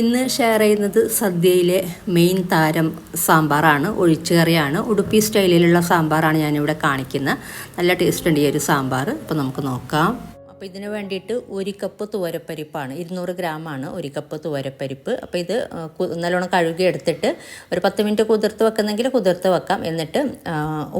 ഇന്ന് ഷെയർ ചെയ്യുന്നത് സദ്യയിലെ മെയിൻ താരം സാമ്പാറാണ് ഒഴിച്ചുകറിയാണ്. ഉടുപ്പി സ്റ്റൈലിലുള്ള സാമ്പാറാണ് ഞാനിവിടെ കാണിക്കുന്നത്. നല്ല ടേസ്റ്റ് ഉണ്ട് ഈ ഒരു സാമ്പാർ അപ്പോൾ നമുക്ക് നോക്കാം. അപ്പോൾ ഇതിന് വേണ്ടിയിട്ട് ഒരു കപ്പ് തുവരപ്പരിപ്പാണ്. ഇരുന്നൂറ് ഗ്രാമാണ് ഒരു കപ്പ് തുവരപ്പരിപ്പ്. അപ്പോൾ ഇത് നല്ലോണം കഴുകി എടുത്തിട്ട് ഒരു പത്ത് മിനിറ്റ് കുതിർത്ത് വെക്കുന്നെങ്കിൽ കുതിർത്ത് വെക്കാം. എന്നിട്ട്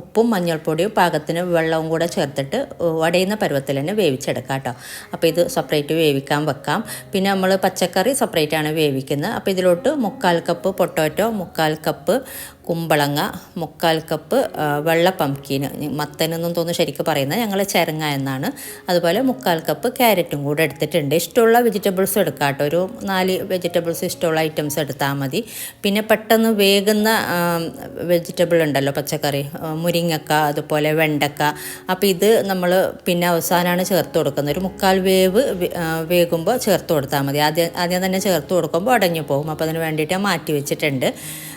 ഉപ്പും മഞ്ഞൾപ്പൊടിയും പാകത്തിന് വെള്ളവും കൂടെ ചേർത്തിട്ട് വടയുന്ന പരുവത്തിൽ തന്നെ വേവിച്ചെടുക്കാം കേട്ടോ. അപ്പോൾ ഇത് സെപ്പറേറ്റ് വേവിക്കാൻ വെക്കാം. പിന്നെ നമ്മൾ പച്ചക്കറി സെപ്പറേറ്റ് ആണ് വേവിക്കുന്നത്. അപ്പോൾ ഇതിലോട്ട് മുക്കാൽ കപ്പ് പൊട്ടോറ്റോ മുക്കാൽ കപ്പ് കുമ്പളങ്ങ മുക്കാൽ കപ്പ് വെള്ള പംകിന് മത്തനെന്നും തോന്നുന്നു ശരിക്കും പറയുന്നത്. ഞങ്ങൾ ചെരങ്ങ എന്നാണ്. അതുപോലെ മുക്കാൽ കപ്പ് ക്യാരറ്റും കൂടെ എടുത്തിട്ടുണ്ട്. ഇഷ്ടമുള്ള വെജിറ്റബിൾസ് എടുക്കാം ഒരു നാല് വെജിറ്റബിൾസ് ഇഷ്ടമുള്ള ഐറ്റംസ് എടുത്താൽ മതി. പിന്നെ പെട്ടെന്ന് വേകുന്ന വെജിറ്റബിൾ ഉണ്ടല്ലോ പച്ചക്കറി മുരിങ്ങക്ക അതുപോലെ വെണ്ടക്ക. അപ്പോൾ ഇത് നമ്മൾ പിന്നെ അവസാനമാണ് ചേർത്ത് കൊടുക്കുന്നത്. ഒരു മുക്കാൽ വേവ് വേകുമ്പോൾ ചേർത്ത് കൊടുത്താൽ മതി. ആദ്യം ആദ്യം തന്നെ ചേർത്ത് കൊടുക്കുമ്പോൾ അടഞ്ഞു പോകും. അപ്പോൾ അതിന് വേണ്ടിയിട്ട് മാറ്റി വെച്ചിട്ടുണ്ട്.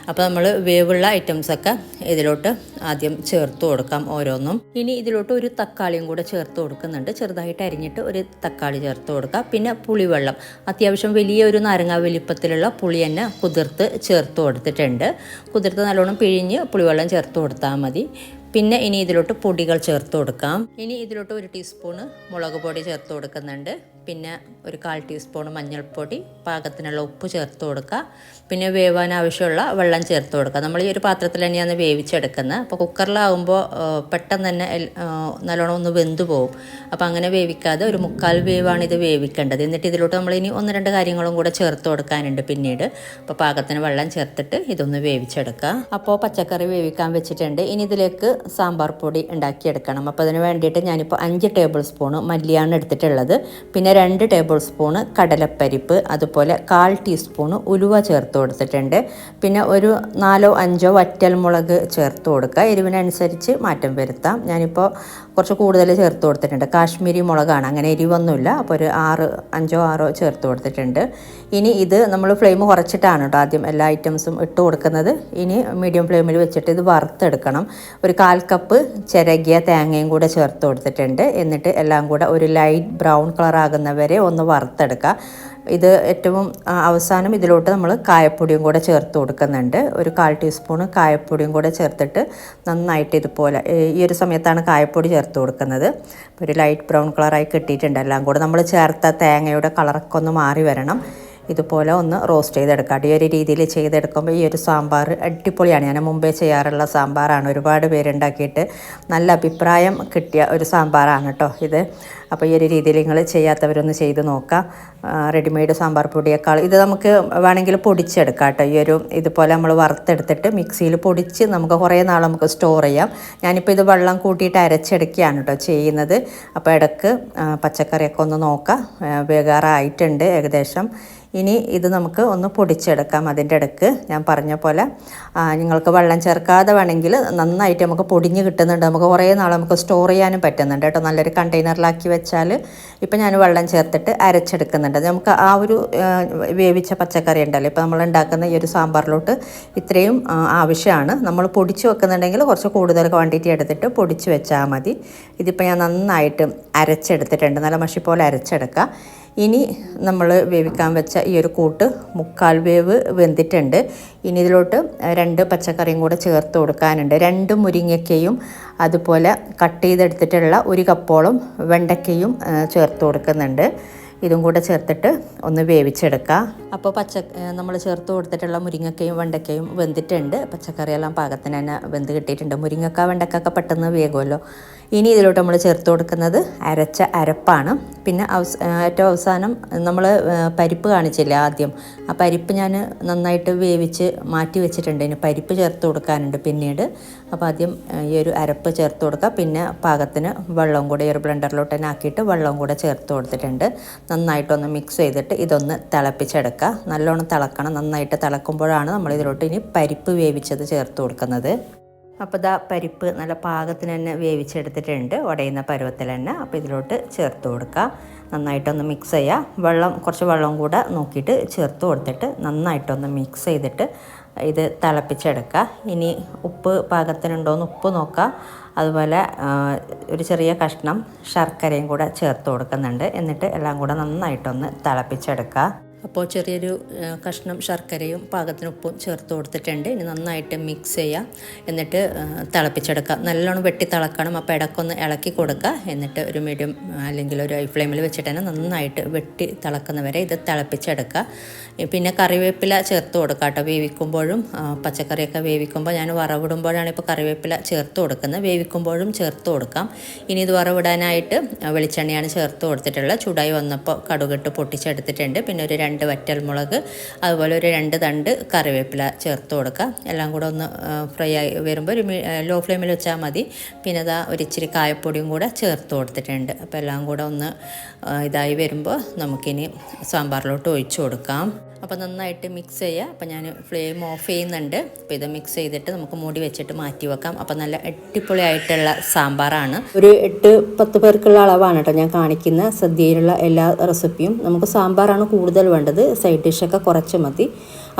അപ്പോൾ നമ്മൾ വേവുള്ള ഐറ്റംസൊക്കെ ഇതിലോട്ട് ആദ്യം ചേർത്ത് കൊടുക്കാം ഓരോന്നും. ഇനി ഇതിലോട്ട് ഒരു തക്കാളിയും കൂടെ ചേർത്ത് കൊടുക്കുന്നുണ്ട്. ചെറുതായിട്ട് അരിഞ്ഞിട്ട് ഒരു തക്കാളി ചേർത്ത് കൊടുക്കുക പിന്നെ പുളിവെള്ളം. അത്യാവശ്യം വലിയ ഒരു നാരങ്ങ വലിപ്പത്തിലുള്ള പുളി തന്നെ കുതിർത്ത് ചേർത്ത് കൊടുത്തിട്ടുണ്ട്. കുതിർത്ത് നല്ലോണം പിഴിഞ്ഞ് പുളിവെള്ളം ചേർത്ത് കൊടുത്താൽ മതി. പിന്നെ ഇനി ഇതിലോട്ട് പൊടികൾ ചേർത്ത് കൊടുക്കാം. ഇനി ഇതിലോട്ട് ഒരു ടീസ്പൂണ് മുളക് പൊടി ചേർത്ത് കൊടുക്കുന്നുണ്ട്. പിന്നെ ഒരു കാൽ ടീസ്പൂൺ മഞ്ഞൾപ്പൊടി പാകത്തിനുള്ള ഉപ്പ് ചേർത്ത് കൊടുക്കുക. പിന്നെ വേവാൻ ആവശ്യമുള്ള വെള്ളം ചേർത്ത് കൊടുക്കുക. നമ്മൾ ഈ ഒരു പാത്രത്തിൽ തന്നെയാണ് വേവിച്ചെടുക്കുന്നത്. അപ്പോൾ കുക്കറിലാവുമ്പോൾ പെട്ടെന്ന് തന്നെ നല്ലോണം ഒന്ന് വെന്ത് പോകും അപ്പോൾ അങ്ങനെ വേവിക്കാതെ ഒരു മുക്കാൽ വേവാണ് ഇത് വേവിക്കേണ്ടത്. എന്നിട്ട് ഇതിലോട്ട് നമ്മൾ ഇനി ഒന്ന് രണ്ട് കാര്യങ്ങളും കൂടെ ചേർത്ത് കൊടുക്കാനുണ്ട് പിന്നീട്. അപ്പോൾ പാകത്തിന് വെള്ളം ചേർത്തിട്ട് ഇതൊന്ന് വേവിച്ചെടുക്കുക. അപ്പോൾ പച്ചക്കറി വേവിക്കാൻ വെച്ചിട്ടുണ്ട്. ഇനി ഇതിലേക്ക് സാമ്പാർ പൊടി ഉണ്ടാക്കിയെടുക്കണം. അപ്പോൾ അതിന് വേണ്ടിയിട്ട് ഞാനിപ്പോൾ അഞ്ച് ടേബിൾ സ്പൂണ് മല്ലിയാണ് എടുത്തിട്ടുള്ളത്. പിന്നെ രണ്ട് ടേബിൾ സ്പൂണ് കടലപ്പരിപ്പ് അതുപോലെ കാൽ ടീസ്പൂണ് ഉലുവ ചേർത്ത് കൊടുത്തിട്ടുണ്ട്. പിന്നെ ഒരു നാലോ അഞ്ചോ വറ്റൽമുളക് ചേർത്ത് കൊടുക്കുക. എരിവിനനുസരിച്ച് മാറ്റം വരുത്താം. ഞാനിപ്പോൾ കുറച്ച് കൂടുതൽ ചേർത്ത് കൊടുത്തിട്ടുണ്ട്. കാശ്മീരി മുളകാണ്. അങ്ങനെ എരിവൊന്നുമില്ല. അപ്പോൾ ഒരു ആറ് അഞ്ചോ ആറോ ചേർത്ത് കൊടുത്തിട്ടുണ്ട്. ഇനി ഇത് നമ്മൾ ഫ്ലെയിം കുറച്ചിട്ടാണ് കേട്ടോ ആദ്യം എല്ലാ ഐറ്റംസും ഇട്ട് കൊടുക്കുന്നത്. ഇനി മീഡിയം ഫ്ലെയിമിൽ വെച്ചിട്ട് ഇത് വറുത്തെടുക്കണം. ഒരു കാൽ കപ്പ് ചിരകിയ തേങ്ങയും കൂടെ ചേർത്ത് കൊടുത്തിട്ടുണ്ട്. എന്നിട്ട് എല്ലാം കൂടെ ഒരു ലൈറ്റ് ബ്രൗൺ കളർ ആകുന്നവരെ ഒന്ന് വറുത്തെടുക്കുക. ഇത് ഏറ്റവും അവസാനം ഇതിലോട്ട് നമ്മൾ കായപ്പൊടിയും കൂടെ ചേർത്ത് കൊടുക്കുന്നുണ്ട്. ഒരു കാൽ ടീസ്പൂൺ കായപ്പൊടിയും കൂടെ ചേർത്തിട്ട് നന്നായിട്ട് ഇതുപോലെ ഈ ഒരു സമയത്താണ് കായപ്പൊടി ചേർത്ത് കൊടുക്കുന്നത്. ഒരു ലൈറ്റ് ബ്രൗൺ കളറായി കിട്ടിയിട്ടുണ്ട്. എല്ലാം കൂടെ നമ്മൾ ചേർത്ത തേങ്ങയുടെ കളറൊക്കെ ഒന്ന് മാറി വരണം. ഇതുപോലെ ഒന്ന് റോസ്റ്റ് ചെയ്തെടുക്കാം ഈ ഒരു രീതിയിൽ ചെയ്തെടുക്കുമ്പോൾ ഈ ഒരു സാമ്പാർ അടിപൊളിയാണ്. ഞാൻ മുമ്പേ ചെയ്യാറുള്ള സാമ്പാറാണ്. ഒരുപാട് പേരുണ്ടാക്കിയിട്ട് നല്ല അഭിപ്രായം കിട്ടിയ ഒരു സാമ്പാറാണ് കേട്ടോ ഇത്. അപ്പോൾ ഈ ഒരു രീതിയിൽ നിങ്ങൾ ചെയ്യാത്തവരൊന്ന് ചെയ്ത് നോക്കാം റെഡിമെയ്ഡ് സാമ്പാർ പൊടിയേക്കാൾ ഇത് നമുക്ക് വേണമെങ്കിൽ പൊടിച്ചെടുക്കാം കേട്ടോ. ഈ ഒരു ഇതുപോലെ നമ്മൾ വറുത്തെടുത്തിട്ട് മിക്സിയിൽ പൊടിച്ച് നമുക്ക് കുറേ നാൾ നമുക്ക് സ്റ്റോർ ചെയ്യാം. ഞാനിപ്പോൾ ഇത് വെള്ളം കൂട്ടിയിട്ട് അരച്ചെടുക്കുകയാണ് കേട്ടോ ചെയ്യുന്നത്. അപ്പോൾ ഇടയ്ക്ക് പച്ചക്കറിയൊക്കെ ഒന്ന് നോക്കാം. വേഗാറായിട്ടുണ്ട് ഏകദേശം. ഇനി ഇത് നമുക്ക് ഒന്ന് പൊടിച്ചെടുക്കാം. അതിന്റെ ഇടയ്ക്ക് ഞാൻ പറഞ്ഞ പോലെ നിങ്ങൾക്ക് വെള്ളം ചേർക്കാതെ വേണമെങ്കിൽ നന്നായിട്ട് നമുക്ക് പൊടിഞ്ഞ് കിട്ടുന്നുണ്ട്. നമുക്ക് കുറേ നാൾ നമുക്ക് സ്റ്റോർ ചെയ്യാനും പറ്റുന്നുണ്ട് കേട്ടോ. നല്ലൊരു കണ്ടെയ്നറിലാക്കി വെച്ചാൽ ഇപ്പം ഞാൻ വെള്ളം ചേർത്തിട്ട് അരച്ചെടുക്കുന്നുണ്ട്. നമുക്ക് ആ ഒരു വേവിച്ച പച്ചക്കറി ഉണ്ടല്ലോ. ഇപ്പോൾ നമ്മൾ ഉണ്ടാക്കുന്ന ഈ ഒരു സാമ്പാറിലോട്ട് ഇത്രയും ആവശ്യമാണ്. നമ്മൾ പൊടിച്ച് വെക്കുന്നുണ്ടെങ്കിൽ കുറച്ച് കൂടുതൽ ക്വാണ്ടിറ്റി എടുത്തിട്ട് പൊടിച്ച് വെച്ചാൽ മതി. ഇതിപ്പോൾ ഞാൻ നന്നായിട്ട് അരച്ചെടുത്തിട്ടുണ്ട്. നല്ല മഷി പോലെ അരച്ചെടുക്കുക ഇനി നമ്മൾ വേവിക്കാൻ വെച്ച ഈ ഒരു കൂട്ട് മുക്കാൽ വേവ് വെന്തിട്ടുണ്ട്. ഇനി ഇതിലോട്ട് രണ്ട് പച്ചക്കറിയും കൂടെ ചേർത്ത് കൊടുക്കാനുണ്ട്. രണ്ട് മുരിങ്ങയ്ക്കയും അതുപോലെ കട്ട് ചെയ്തെടുത്തിട്ടുള്ള ഒരു കപ്പോളം വെണ്ടയ്ക്കയും ചേർത്ത് കൊടുക്കുന്നുണ്ട്. ഇതും കൂടെ ചേർത്തിട്ട് ഒന്ന് വേവിച്ചെടുക്കുക അപ്പോൾ പച്ച നമ്മൾ ചേർത്ത് കൊടുത്തിട്ടുള്ള മുരിങ്ങക്കയും വെണ്ടയ്ക്കയും വെന്തിട്ടുണ്ട്. പച്ചക്കറിയെല്ലാം പാകത്തിന് തന്നെ വെന്ത് കിട്ടിയിട്ടുണ്ട്. മുരിങ്ങക്ക വെണ്ടക്കൊക്കെ പെട്ടെന്ന് വേകുമല്ലോ. ഇനി ഇതിലോട്ട് നമ്മൾ ചേർത്ത് കൊടുക്കുന്നത് അരച്ച അരപ്പാണ്. പിന്നെ അവസ് ഏറ്റവും അവസാനം നമ്മൾ പരിപ്പ് കാണിച്ചില്ല ആദ്യം. ആ പരിപ്പ് ഞാൻ നന്നായിട്ട് വേവിച്ച് മാറ്റി വെച്ചിട്ടുണ്ട്. ഇനി പരിപ്പ് ചേർത്ത് കൊടുക്കാനുണ്ട് പിന്നീട്. അപ്പോൾ ആദ്യം ഈ ഒരു അരപ്പ് ചേർത്ത് കൊടുക്കുക പിന്നെ പാകത്തിന് വെള്ളം കൂടെ ഈ ഒരു ബ്ലെൻഡറിലോട്ട് തന്നെ ആക്കിയിട്ട് വെള്ളം കൂടെ ചേർത്ത് കൊടുത്തിട്ടുണ്ട്. നന്നായിട്ടൊന്ന് മിക്സ് ചെയ്തിട്ട് ഇതൊന്ന് തിളപ്പിച്ചെടുക്കുക നല്ലോണം തിളക്കണം. നന്നായിട്ട് തിളക്കുമ്പോഴാണ് നമ്മൾ ഇതിലോട്ട് ഇനി പരിപ്പ് വേവിച്ചത് ചേർത്ത് കൊടുക്കുന്നത്. അപ്പോൾ ഇതാ പരിപ്പ് നല്ല പാകത്തിന് തന്നെ വേവിച്ചെടുത്തിട്ടുണ്ട്. ഉടയുന്ന പരുവത്തിൽ തന്നെ. അപ്പോൾ ഇതിലോട്ട് ചേർത്ത് കൊടുക്കുക നന്നായിട്ടൊന്ന് മിക്സ് ചെയ്യുക വെള്ളം കുറച്ച് വെള്ളം കൂടെ നോക്കിയിട്ട് ചേർത്ത് കൊടുത്തിട്ട് നന്നായിട്ടൊന്ന് മിക്സ് ചെയ്തിട്ട് ഇത് തിളപ്പിച്ചെടുക്കുക ഇനി ഉപ്പ് പാകത്തിനുണ്ടോ എന്ന് ഉപ്പ് നോക്കുക അതുപോലെ ഒരു ചെറിയ കഷ്ണം ശർക്കരയും കൂടെ ചേർത്ത് കൊടുക്കുന്നുണ്ട്. എന്നിട്ട് എല്ലാം കൂടെ നന്നായിട്ടൊന്ന് തിളപ്പിച്ചെടുക്കുക അപ്പോൾ ചെറിയൊരു കഷ്ണം ശർക്കരയും പാകത്തിന് ഉപ്പും ചേർത്ത് കൊടുത്തിട്ടുണ്ട്. ഇനി നന്നായിട്ട് മിക്സ് ചെയ്യുക എന്നിട്ട് തിളപ്പിച്ചെടുക്കുക നല്ലോണം വെട്ടി തിളക്കണം. അപ്പോൾ ഇടക്കൊന്ന് ഇളക്കി കൊടുക്കുക. എന്നിട്ട് ഒരു മീഡിയം അല്ലെങ്കിൽ ഒരു ഹൈ ഫ്ലെയിമിൽ വെച്ചിട്ട് തന്നെ നന്നായിട്ട് വെട്ടി തിളക്കുന്നവരെ ഇത് തിളപ്പിച്ചെടുക്കുക. പിന്നെ കറിവേപ്പില ചേർത്ത് കൊടുക്കുക കേട്ടോ. വേവിക്കുമ്പോഴും പച്ചക്കറിയൊക്കെ വേവിക്കുമ്പോൾ ഞാൻ വറവിടുമ്പോഴാണ് ഇപ്പോൾ കറിവേപ്പില ചേർത്ത് കൊടുക്കുന്നത്. വേവിക്കുമ്പോഴും ചേർത്ത് കൊടുക്കാം. ഇനി ഇത് വറവിടാനായിട്ട് വെളിച്ചെണ്ണയാണ് ചേർത്ത് കൊടുത്തിട്ടുള്ളത്. ചൂടായി വന്നപ്പോൾ കടുകിട്ട് പൊട്ടിച്ചെടുത്തിട്ടുണ്ട്. പിന്നെ ഒരു രണ്ട് വറ്റൽമുളക് അതുപോലെ ഒരു രണ്ട് തണ്ട് കറിവേപ്പില ചേർത്ത് കൊടുക്കുക. എല്ലാം കൂടെ ഒന്ന് ഫ്രൈ ആയി വരുമ്പോൾ ഒരു ലോ ഫ്ലെയിമിൽ വെച്ചാൽ മതി. പിന്നെ അതാ ഒരു ഇച്ചിരി കായപ്പൊടിയും കൂടെ ചേർത്ത് കൊടുത്തിട്ടുണ്ട്. അപ്പോൾ എല്ലാം കൂടെ ഒന്ന് ഇതായി വരുമ്പോൾ നമുക്കിനി സാമ്പാറിലോട്ട് ഒഴിച്ചു കൊടുക്കാം. അപ്പോൾ നന്നായിട്ട് മിക്സ് ചെയ്യുക അപ്പോൾ ഞാൻ ഫ്ലെയിം ഓഫ് ചെയ്യുന്നുണ്ട്. അപ്പോൾ ഇത് മിക്സ് ചെയ്തിട്ട് നമുക്ക് മൂടി വെച്ചിട്ട് മാറ്റി വെക്കാം. അപ്പോൾ നല്ല അടിപൊളിയായിട്ടുള്ള സാമ്പാറാണ്. ഒരു എട്ട് പത്ത് പേർക്കുള്ള അളവാണ് കേട്ടോ ഞാൻ കാണിക്കുന്ന സദ്യയിലുള്ള എല്ലാ റെസിപ്പിയും നമുക്ക് സാമ്പാറാണ് കൂടുതൽ വേണ്ടത്. സൈഡ് ഡിഷൊക്കെ കുറച്ച് മതി.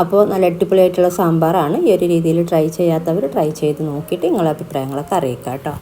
അപ്പോൾ നല്ല അടിപൊളിയായിട്ടുള്ള സാമ്പാറാണ്. ഈ ഒരു രീതിയിൽ ട്രൈ ചെയ്യാത്തവർ ട്രൈ ചെയ്ത് നോക്കിയിട്ട് നിങ്ങളെ അഭിപ്രായങ്ങളൊക്കെ അറിയിക്കാം കേട്ടോ